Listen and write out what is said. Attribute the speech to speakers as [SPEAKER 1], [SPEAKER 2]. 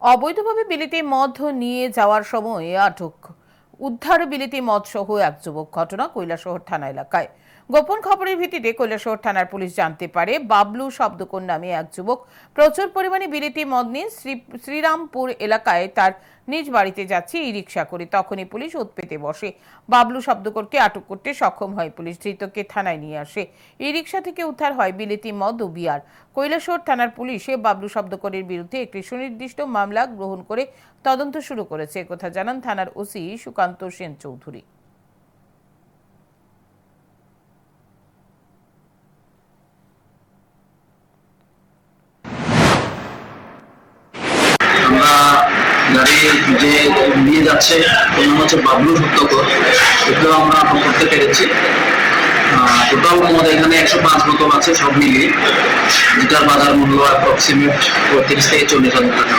[SPEAKER 1] অবৈধভাবে বিলিতি মদ নিয়ে যাওয়ার সময় আটক। উদ্ধার বিলিতি মদ সহ এক যুবক ঘটনা কৈলাসহর থানা এলাকায়। গোপন খবরের ভিত্তিতে কৈলাসহর থানার পুলিশ জানতে পারে, বাবলু শব্দকোণ নামে এক যুবক প্রচুর পরিমাণে বিলিতি মদ নিয়ে শ্রী- শ্রীরামপুর এলাকায় তার নিজ বাড়িতে যাচ্ছে, ই রিক্সা করে। তখনই পুলিশ উৎপেতে বসে। বাবলু শব্দকরকে আটক করতে সক্ষম হয় পুলিশ। ধৃতকে থানায় নিয়ে আসে। ই রিক্সা থেকে উদ্ধার হয় বিলেতি মদ ও বিয়ার। কৈলাসহর থানার পুলিশে বাবলু শব্দকরের বিরুদ্ধে একটি সুনির্দিষ্ট মামলা গ্রহণ করে তদন্ত শুরু করেছে। একথা জানান থানার ওসি সুকান্ত সেন চৌধুরী।
[SPEAKER 2] আমরা গাড়ি যে নিয়ে যাচ্ছে ওর নাম হচ্ছে বাবলু সত্যকর এগুলো আমরা আটক করতে পেরেছি। টোটাল আমাদের এখানে একশো পাঁচ বোতল আছে সব মিলিয়ে, যেটার বাজার মূল্য অ্যাপ্রক্সিমেট তিরিশ থেকে চল্লিশ হাজার টাকা।